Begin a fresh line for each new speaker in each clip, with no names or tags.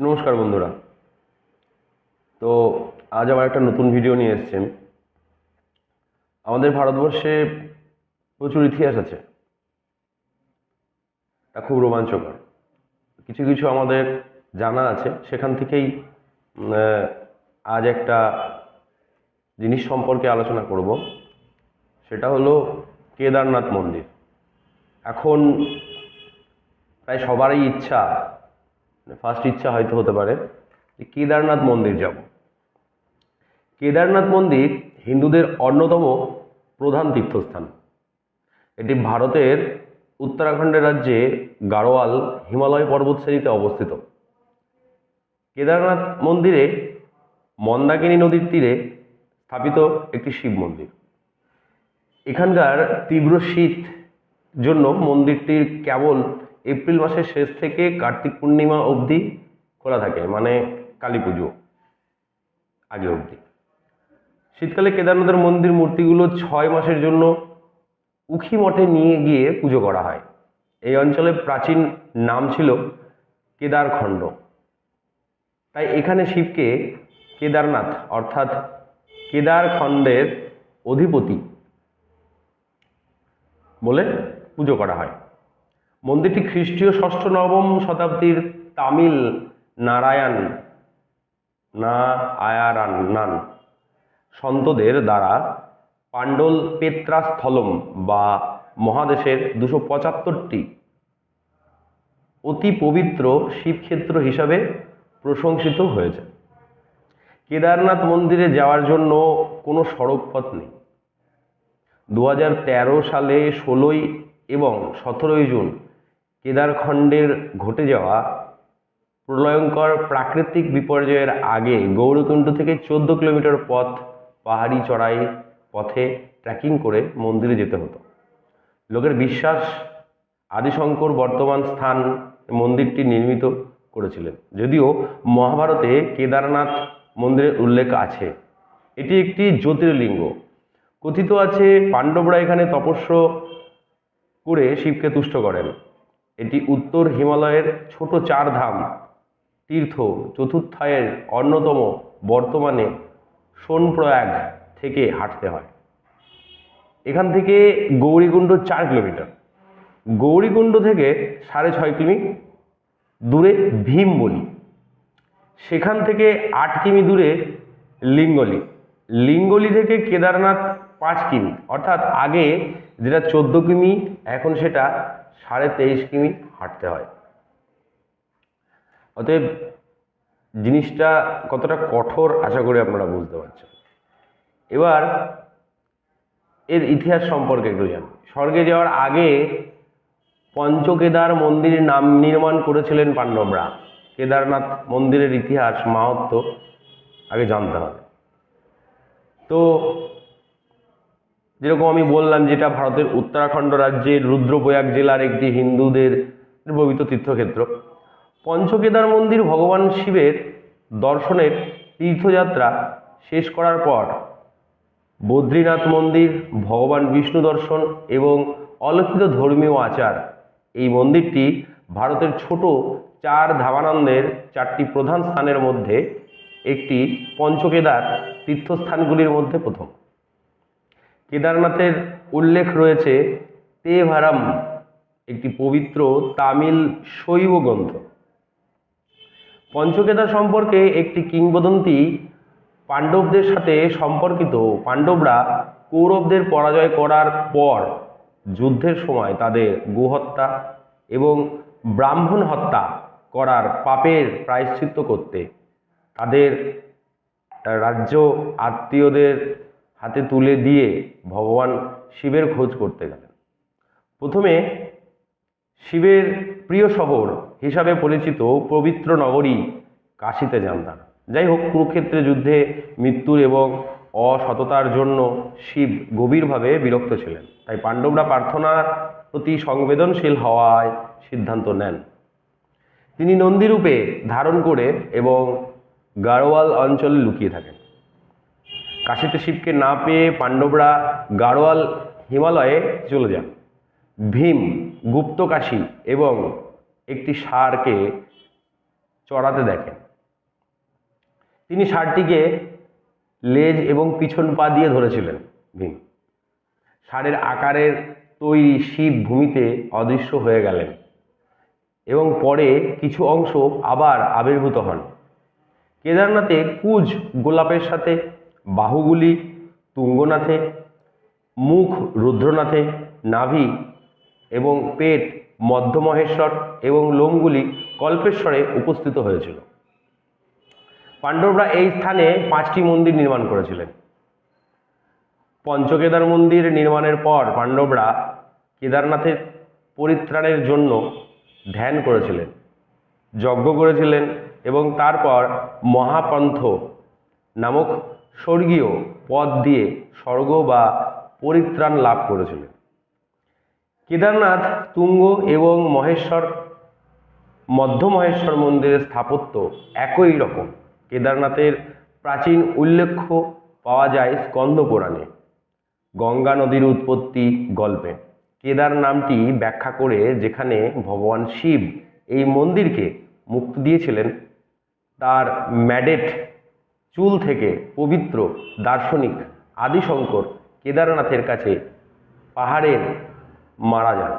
নমস্কার বন্ধুরা। তো আজ আবার একটা নতুন ভিডিও নিয়ে এসেছেন আমাদের ভারতবর্ষে প্রচুর ইতিহাস আছে। তা খুব রোমাঞ্চকর। কিছু কিছু আমাদের জানা আছে। সেখান থেকেই আজ একটা জিনিস সম্পর্কে আলোচনা করব। সেটা হলো কেদারনাথ মন্দির। এখন প্রায় সবারই ইচ্ছা ফার্স্ট ইচ্ছা হয়তো হতে পারে যে কেদারনাথ মন্দির যাব। কেদারনাথ মন্দির হিন্দুদের অন্যতম প্রধান তীর্থস্থান। এটি ভারতের উত্তরাখণ্ডের রাজ্যে গাড়োয়াল হিমালয় পর্বত শ্রেণীতে অবস্থিত। কেদারনাথ মন্দিরে মন্দাকিনী নদীর তীরে স্থাপিত একটি শিব মন্দির। এখানকার তীব্র শীত জন্য মন্দিরটির কেবল এপ্রিল মাসের শেষ থেকে কার্তিক পূর্ণিমা অবধি খোলা থাকে মানে কালী পুজো আগে অবধি। শীতকালে কেদারনাথের মন্দির মূর্তিগুলো ছয় মাসের জন্য উখি মঠে নিয়ে গিয়ে পুজো করা হয়। এই অঞ্চলে প্রাচীন নাম ছিল কেদারখণ্ড। তাই এখানে শিবকে কেদারনাথ অর্থাৎ কেদারখণ্ডের অধিপতি বলে পুজো করা হয়। মন্দিরটি খ্রিস্টীয় ষষ্ঠ নবম শতাব্দীর তামিল নারায়ণ না আয়ারান নান সন্তদের দ্বারা পাণ্ডল পেত্রাস্থলম বা মহাদেশের দুশো পঁচাত্তরটি অতি পবিত্র শিবক্ষেত্র হিসাবে প্রশংসিত হয়েছে। কেদারনাথ মন্দিরে যাওয়ার জন্য কোনো সড়ক পথ নেই। দু হাজার তেরো সালে ষোলোই এবং সতেরোই জুন কেদারখণ্ডের ঘটে যাওয়া প্রলয়ঙ্কর প্রাকৃতিক বিপর্যয়ের আগে গৌরকুণ্ড থেকে চোদ্দ কিলোমিটার পথ পাহাড়ি চড়াই পথে ট্রেকিং করে মন্দিরে যেতে হতো। লোকের বিশ্বাস, আদিশঙ্কর বর্তমান স্থান মন্দিরটি নির্মিত করেছিলেন। যদিও মহাভারতে কেদারনাথ মন্দিরের উল্লেখ আছে। এটি একটি জ্যোতির্লিঙ্গ। কথিত আছে, পাণ্ডবরা এখানে তপস্য করে শিবকে তুষ্ট করেন। এটি উত্তর হিমালয়ের ছোট চার ধাম তীর্থ চতুর্থায়ের অন্যতম বর্তমানে সোনপ্রয়াগ থেকে হাঁটতে হয়। এখান থেকে গৌরীকুণ্ড চার কিলোমিটার। গৌরীকুণ্ড থেকে সাড়ে ছয় কিমি দূরে ভীম বলি। সেখান থেকে আট কিমি দূরে লিঙ্গলি। লিঙ্গলি থেকে কেদারনাথ পাঁচ কিমি, অর্থাৎ আগে যেটা চোদ্দ কিমি, এখন সেটা সাড়ে তেইশ কিমি হাঁটতে হয়। অতএব জিনিসটা কতটা কঠোর আশা করি আপনারা বুঝতে পারছেন। এবার এর ইতিহাস সম্পর্কে একটু জানি। স্বর্গে যাওয়ার আগে পঞ্চকেদার মন্দির নাম নির্মাণ করেছিলেন পাণ্ডবরা কেদারনাথ মন্দিরের ইতিহাস মাহাত্ম আগে জানতে হবে। তো যেরকম আমি বললাম যেটা ভারতের উত্তরাখণ্ড রাজ্যের রুদ্রপ্রয়াগ জেলার একটি হিন্দুদের পবিত্র তীর্থক্ষেত্র। পঞ্চকেদার মন্দির ভগবান শিবের দর্শনের তীর্থযাত্রা শেষ করার পর বদ্রীনাথ মন্দির, ভগবান বিষ্ণু দর্শন এবং অলৌকিক ধর্মীয় আচার, এই মন্দিরটি ভারতের ছোট চার ধামানন্দের চারটি প্রধান স্থানের মধ্যে একটি পঞ্চকেদার তীর্থস্থানগুলির মধ্যে প্রথম। কেদারনাথের উল্লেখ রয়েছে তেভারাম একটি পবিত্র তামিল শৈব গ্রন্থ। পঞ্চকেদার সম্পর্কে একটি কিংবদন্তি পাণ্ডবদের সাথে সম্পর্কিত, পাণ্ডবরা কৌরবদের পরাজয় করার পর যুদ্ধের সময় তাদের গোহত্যা এবং ব্রাহ্মণ হত্যা করার পাপের প্রায়শ্চিত্ত করতে। তাদের রাজ্য আত্মীয়দের হাতে তুলে দিয়ে ভগবান শিবের খোঁজ করতে গেলেন। প্রথমে শিবের প্রিয় শহর হিসাবে পরিচিত পবিত্র নগরী কাশীতে যান তারা। যাই হোক, কুরুক্ষেত্রে যুদ্ধে মৃত্যুর এবং অসততার জন্য শিব গভীরভাবে বিরক্ত ছিলেন। তাই পাণ্ডবরা প্রার্থনার প্রতি সংবেদনশীল হওয়ায় সিদ্ধান্ত নেন। তিনি নন্দীরূপে ধারণ করে এবং গাড়োয়াল অঞ্চলে লুকিয়ে থাকেন। কাশীতে শিবকে না পেয়ে পাণ্ডবরা গাড়োয়াল হিমালয়ে চলে যান। ভীম গুপ্তকাশী এবং একটি ষাঁড়কে চড়াতে দেখেন। তিনি ষাঁড়টিকে লেজ এবং পিছন পা দিয়ে ধরেছিলেন ভীম। ষাঁড়ের আকারের তৈরি শিব ভূমিতে অদৃশ্য হয়ে গেলেন এবং পরে কিছু অংশ আবার আবির্ভূত হন। কেদারনাথে কুজ গোলাপের সাথে বাহুগুলি তুঙ্গনাথে, মুখ রুদ্রনাথে, নাভি এবং পেট মধ্যমহেশ্বর এবং লোমগুলি কল্পেশ্বরে উপস্থিত হয়েছিল। পাণ্ডবরা এই স্থানে পাঁচটি মন্দির নির্মাণ করেছিলেন। পঞ্চকেদার মন্দির নির্মাণের পর পাণ্ডবরা কেদারনাথের পরিত্রাণের জন্য ধ্যান করেছিলেন, যজ্ঞ করেছিলেন এবং তারপর মহাপন্থ নামক স্বর্গীয় পদ দিয়ে স্বর্গ বা পরিত্রাণ লাভ করেছিলেন। কেদারনাথ, তুঙ্গ এবং মহেশ্বর, মধ্য মহেশ্বর মন্দিরের স্থাপত্য একই রকম। কেদারনাথের প্রাচীন উল্লেখ্য পাওয়া যায় স্কন্দ পুরাণে। গঙ্গা নদীর উৎপত্তি গল্পে। কেদার নামটি ব্যাখ্যা করে যেখানে ভগবান শিব এই মন্দিরকে মুক্তি দিয়েছিলেন, তার ম্যাডেট চুল থেকে পবিত্র, দার্শনিক আদিশঙ্কর কেদারনাথের কাছে পাহাড়ের মারা যান।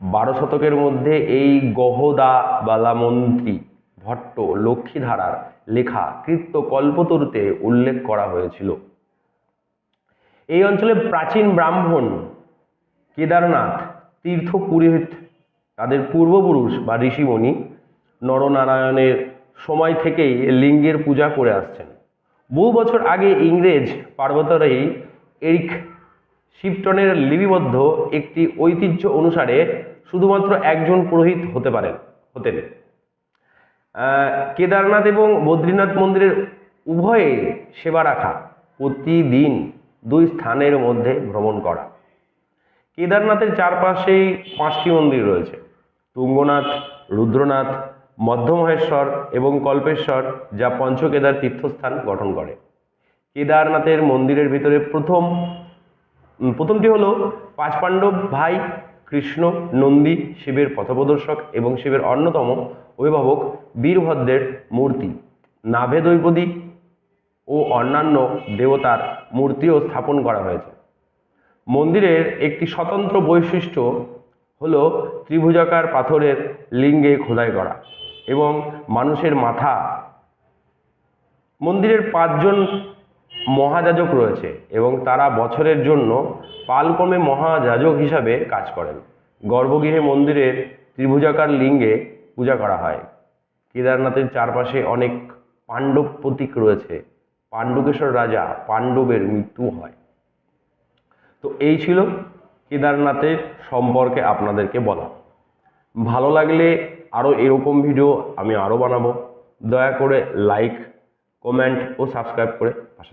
বারো শতকের মধ্যে এই গহদা বালা মন্ত্রী ভট্ট লক্ষ্মীধারার লেখা কৃত্য কল্পতরুতে উল্লেখ করা হয়েছিল। এই অঞ্চলে প্রাচীন ব্রাহ্মণ কেদারনাথ তীর্থ পুরোহিত তাদের পূর্বপুরুষ বা ঋষিমণি নরনারায়ণের সময় থেকেই লিঙ্গের পূজা করে আসছেন। বহু বছর আগে ইংরেজ পার্বতরাই এরিক শিপটনের লিপিবদ্ধ একটি ঐতিহ্য অনুসারে শুধুমাত্র একজন পুরোহিত হতে পারেন, হতেন। কেদারনাথ এবং বদ্রীনাথ মন্দিরের উভয়ে সেবা রাখা, প্রতিদিন দুই স্থানের মধ্যে ভ্রমণ করা। কেদারনাথের চারপাশেই পাঁচটি মন্দির রয়েছে, তুঙ্গনাথ, রুদ্রনাথ মধ্যমহেশ্বর এবং কল্পেশ্বর, যা পঞ্চকেদার তীর্থস্থান গঠন করে। কেদারনাথের মন্দিরের ভিতরে প্রথম প্রথমটি হলো পাঁচ পাণ্ডব ভাই কৃষ্ণ নন্দী শিবের পথপ্রদর্শক এবং শিবের অন্যতম অভিভাবক বীরভদ্রের মূর্তি। নাভে দ্রৌপদী ও অন্যান্য দেবতার মূর্তিও স্থাপন করা হয়েছে। মন্দিরের একটি স্বতন্ত্র বৈশিষ্ট্য হল ত্রিভুজাকার পাথরের লিঙ্গে খোদাই করা। এবং মানুষের মাথা। মন্দিরের পাঁচজন মহাযাজক রয়েছে এবং তারা বছরের জন্য পালক্রমে মহাযাজক হিসাবে কাজ করেন। গর্ভগৃহে মন্দিরের ত্রিভুজাকার লিঙ্গে পূজা করা হয়। কেদারনাথের চারপাশে অনেক পাণ্ডব প্রতীক রয়েছে। পাণ্ডবেশ্বর রাজা পাণ্ডবের মৃত্যু হয়। তো এই ছিল কেদারনাথের সম্পর্কে আপনাদেরকে বলা। ভালো লাগলে আরও এরকম ভিডিও আমি আরও বানাবো। দয়া করে লাইক কমেন্ট ও সাবস্ক্রাইব করে পাশে